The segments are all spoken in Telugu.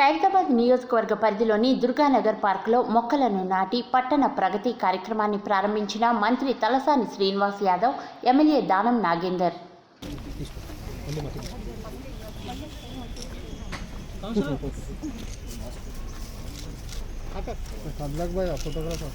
ఖైరతాబాద్ నియోజకవర్గ పరిధిలోని దుర్గానగర్ పార్కులో మొక్కలను నాటి పట్టణ ప్రగతి కార్యక్రమాన్ని ప్రారంభించిన మంత్రి తలసాని శ్రీనివాస్ యాదవ్ ఎమ్మెల్యే దానం నాగేందర్. ఫోటోగ్రాఫర్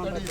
ఉంటుంది